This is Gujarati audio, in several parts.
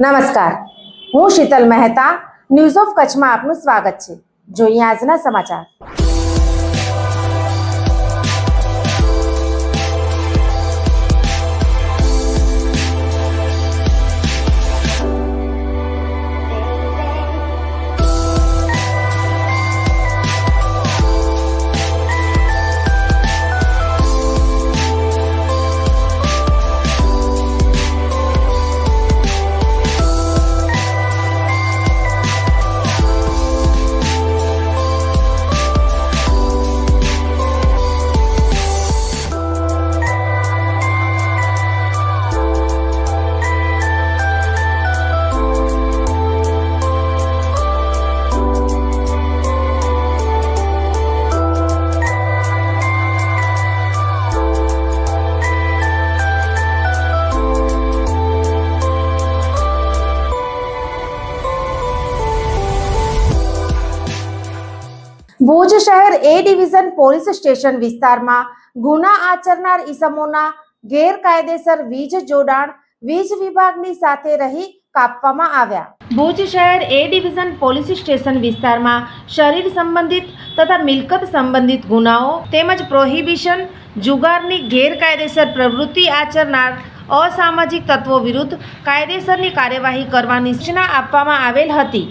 નમસ્કાર. હું શીતલ મહેતા. ન્યૂઝ ઓફ કચ્છમાં આપનું સ્વાગત છે. જોઈએ આજના સમાચાર. ભુજ શહેર એ ડિવિઝન પોલીસ સ્ટેશન વિસ્તારમાં ગુના આચરનાર ઈસમોના ગેરકાયદેસર વીજ જોડાણ વીજ વિભાગની સાથે રહી કાપવામાં આવ્યા. ભુજ શહેર એ ડિવિઝન પોલીસ સ્ટેશન વિસ્તારમાં શરીર સંબંધિત તથા મિલકત સંબંધિત ગુનાઓ તેમજ પ્રોહિબિશન, જુગારની ગેરકાયદેસર પ્રવૃત્તિ આચરનાર અસામાજિક તત્વો વિરુદ્ધ કાયદેસરની કાર્યવાહી કરવાની સૂચના આપવામાં આવેલ હતી.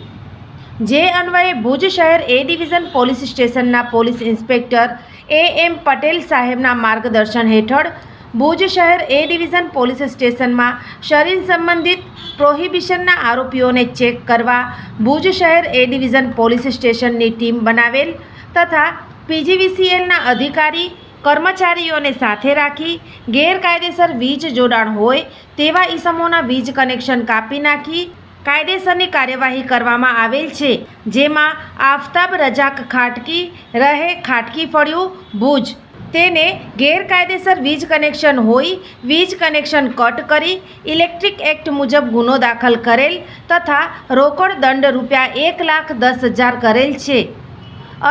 જે અન્વયે ભુજ શહેર એ ડિવિઝન પોલીસ સ્ટેશનના police inspector A M Patel સાહેબના માર્ગદર્શન હેઠળ ભુજ શહેર એ ડિવિઝન પોલીસ સ્ટેશનમાં શરીર સંબંધિત પ્રોહિબિશનના આરોપીઓને ચેક કરવા ભુજ શહેર એ ડિવિઝન પોલીસ સ્ટેશનની ટીમ બનાવેલ તથા પીજીવીસીએલના અધિકારી કર્મચારીઓને સાથે રાખી ગેરકાયદેસર વીજ જોડાણ હોય તેવા ઈસમોના વીજ કનેક્શન કાપી નાખી કાયદેસરની કાર્યવાહી કરવામાં આવેલ છે, જેમાં આફતાબ રજાક ખાટકી રહે, ખાટકી ફળ્યું, ભુજ. તેને ગેરકાયદેસર વીજ કનેક્શન હોય, વીજ કનેક્શન કટ કરી, ઇલેક્ટ્રિક એક્ટ મુજબ ગુનો દાખલ કરેલ તથા રોકડ દંડ રૂપિયા એક લાખ દસ હજાર કરેલ છે.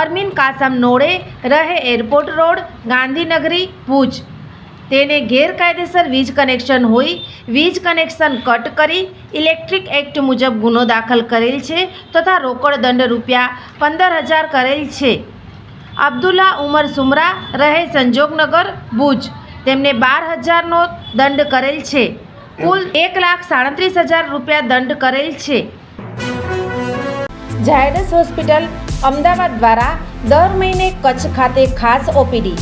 અરમીન કાસમ નોડે રહે એરપોર્ટ રોડ, ગાંધીનગરી, ભુજ. તેને ગેરકાયદેસર વીજ કનેક્શન હોય, વીજ કનેક્શન કટ કરી, ઇલેક્ટ્રિક એક્ટ મુજબ ગુનો દાખલ કરેલ છે તથા રોકડ દંડ રૂપિયા પંદર હજાર કરેલ છે. અબ્દુલ્લા ઉમર સુમરા રહે સંજોગનગર, ભુજ. તેમને બાર હજારનો દંડ કરેલ છે. કુલ એક લાખ સાડત્રીસ હજાર રૂપિયા દંડ કરેલ છે. ઝાયડસ હોસ્પિટલ અમદાવાદ દ્વારા દર મહિને કચ્છ ખાતે ખાસ OPD.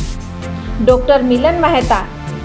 Doctor Milan Mehta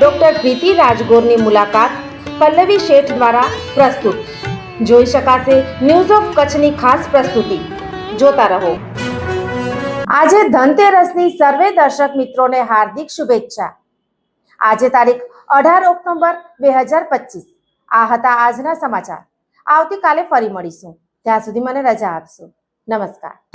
doctor પ્રીતિ રાજગોરની મુલાકાત પલ્લવી શેઠ દ્વારા પ્રસ્તુત. જોઈ શકાશે ન્યૂઝ ઓફ કચ્છની ખાસ પ્રસ્તુતિ. જોતા રહો. આજે ધનતેરસની સર્વે દર્શક મિત્રોને હાર્દિક શુભેચ્છા. આજે તારીખ અઢાર ઓક્ટોબર બે હજાર પચીસ. આ હતા આજના સમાચાર. આવતીકાલે ફરી મળીશું. ત્યાં સુધી મને રજા આપશો. નમસ્કાર.